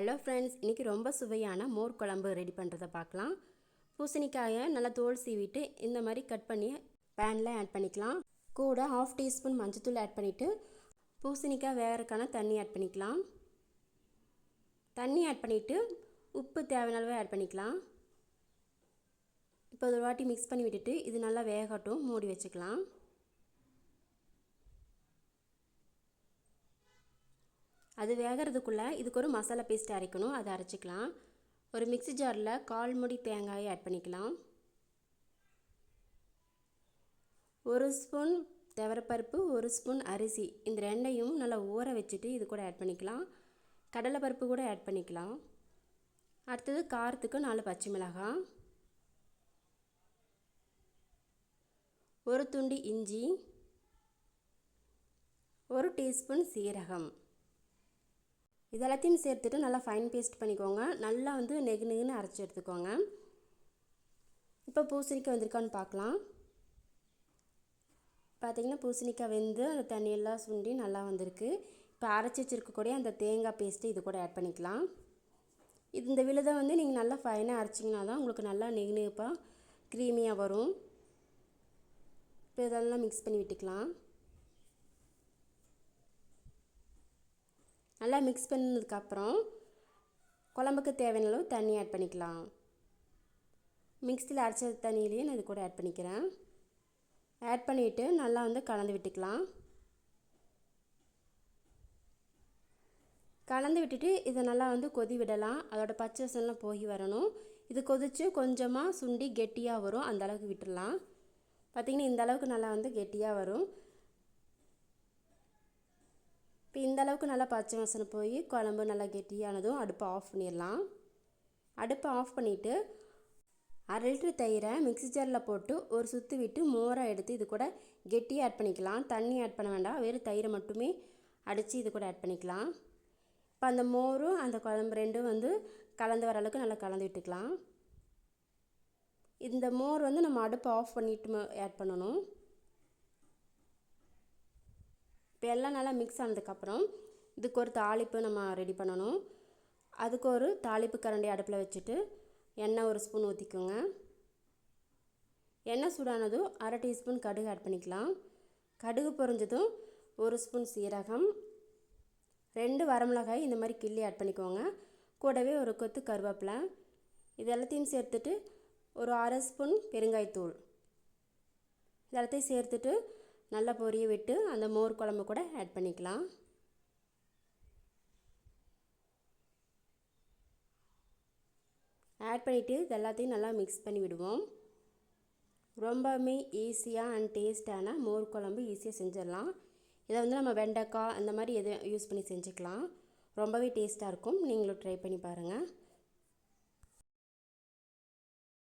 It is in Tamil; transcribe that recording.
ஹலோ ஃப்ரெண்ட்ஸ் இன்றைக்கி ரொம்ப சுவையான மோர் குழம்பு ரெடி பண்ணுறதை பார்க்கலாம். பூசணிக்காயை நல்லா தோல் சீவிட்டு இந்த மாதிரி கட் பண்ணி பேனில் ஆட் பண்ணிக்கலாம். கூட ஹாஃப் டீஸ்பூன் மஞ்சத்தூள் ஆட் பண்ணிவிட்டு பூசணிக்காய் வேகிறக்கான தண்ணி ஆட் பண்ணிக்கலாம். தண்ணி ஆட் பண்ணிவிட்டு உப்பு தேவையான அளவு ஆட் பண்ணிக்கலாம். இப்போ ஒரு வாட்டி மிக்ஸ் பண்ணி விட்டுட்டு இது நல்லா வேகட்டும் மூடி வச்சுக்கலாம். அது வேகிறதுக்குள்ளே இதுக்கு ஒரு மசாலா பேஸ்ட் அரைக்கணும். அதை அரைச்சிக்கலாம். ஒரு மிக்ஸி ஜாரில் கால் முடி தேங்காயை ஆட் பண்ணிக்கலாம். ஒரு ஸ்பூன் துவரப்பருப்பு ஒரு ஸ்பூன் அரிசி. இந்த ரெண்டையும் நல்லா ஊற வச்சுட்டு இது கூட ஆட் பண்ணிக்கலாம். கடலைப்பருப்பு கூட ஆட் பண்ணிக்கலாம். அடுத்தது காரத்துக்கு நாலு பச்சை மிளகாய். ஒரு துண்டு இஞ்சி. ஒரு டீஸ்பூன் சீரகம். இது எல்லாத்தையும் சேர்த்துட்டு நல்லா ஃபைன் பேஸ்ட் பண்ணிக்கோங்க. நல்லா வந்து நெகு நெகுன்னு அரைச்சி எடுத்துக்கோங்க. இப்போ பூசணிக்காய் வந்திருக்கான்னு பார்க்கலாம் பார்த்திங்கன்னா பூசணிக்காய் வெந்து அந்த தண்ணியெல்லாம் சுண்டி நல்லா வந்திருக்கு. இப்போ அரைச்சி வச்சுருக்கக்கூடிய அந்த தேங்காய் பேஸ்ட்டு இது கூட ஆட் பண்ணிக்கலாம். இது இந்த விழுதை வந்து நீங்கள் நல்லா ஃபைனாக அரைச்சிங்கன்னா தான் உங்களுக்கு நல்லா நெகு நெகுப்பாக க்ரீமியாக வரும். இப்போ இதெல்லாம் மிக்ஸ் பண்ணி விட்டுக்கலாம். நல்லா மிக்ஸ் பண்ணதுக்கப்புறம் குழம்புக்கு தேவையான அளவு தண்ணி ஆட் பண்ணிக்கலாம். மிக்ஸியில் அரைச்ச தண்ணியிலையும் நான் இது கூட ஆட் பண்ணிக்கிறேன். ஆட் பண்ணிவிட்டு நல்லா வந்து கலந்து விட்டுக்கலாம். கலந்து விட்டுட்டு இதை நல்லா வந்து கொதி விடலாம். அதோட பச்சை வசம்லாம் போய் வரணும். இது கொதித்து கொஞ்சமாக சுண்டி கெட்டியாக வரும். அந்த அளவுக்கு விட்டுடலாம். பார்த்திங்கன்னா இந்த அளவுக்கு நல்லா வந்து கெட்டியாக வரும். இப்போ இந்த அளவுக்கு நல்லா பச்சை வாசனை போய் குழம்பு நல்லா கெட்டியானதும் அடுப்பை ஆஃப் பண்ணிடலாம். அடுப்பை ஆஃப் பண்ணிவிட்டு அரை லிட்டர் தயிரை மிக்சி ஜாரில் போட்டு ஒரு சுற்றி விட்டு மோராக எடுத்து இது கூட கெட்டியாக ஆட் பண்ணிக்கலாம். தண்ணி ஆட் பண்ண வேண்டாம். வெறும் தயிரை மட்டுமே அடித்து இது கூட ஆட் பண்ணிக்கலாம். இப்போ அந்த மோரும் அந்த குழம்பு ரெண்டும் வந்து கலந்து வர அளவுக்கு நல்லா கலந்து விட்டுக்கலாம். இந்த மோர் வந்து நம்ம அடுப்பை ஆஃப் பண்ணிட்டு ஆட் பண்ணணும் இப்போ எல்லாம் நல்லா மிக்ஸ் ஆனதுக்கப்புறம் இதுக்கு ஒரு தாளிப்பு நம்ம ரெடி பண்ணணும். அதுக்கு ஒரு தாளிப்பு கரண்டி அடுப்பில் வச்சுட்டு எண்ணெய் ஒரு ஸ்பூன் ஊற்றிக்கோங்க எண்ணெய் சூடானதும் அரை டீஸ்பூன் கடுகு ஆட் பண்ணிக்கலாம். கடுகு பொறிஞ்சதும் ஒரு ஸ்பூன் சீரகம் ரெண்டு வரமிளகாய் இந்த மாதிரி கிள்ளி ஆட் பண்ணிக்கோங்க. கூடவே ஒரு கொத்து கருவேப்பிலை இது எல்லாத்தையும் சேர்த்துட்டு ஒரு அரை ஸ்பூன் பெருங்காயத்தூள். இது எல்லாத்தையும் சேர்த்துட்டு நல்லா பொரிய விட்டு அந்த மோர் குழம்பு கூட ஆட் பண்ணிக்கலாம். ஆட் பண்ணிவிட்டு இது எல்லாத்தையும் நல்லா மிக்ஸ் பண்ணி விடுவோம். ரொம்பவுமே ஈஸியாக அண்ட் டேஸ்டான மோர் குழம்பு ஈஸியாக செஞ்சிடலாம். இதை வந்து நம்ம வெண்டைக்காய் அந்த மாதிரி எதுவும் யூஸ் பண்ணி செஞ்சுக்கலாம். ரொம்பவே டேஸ்ட்டாக இருக்கும். நீங்களும் ட்ரை பண்ணி பாருங்கள்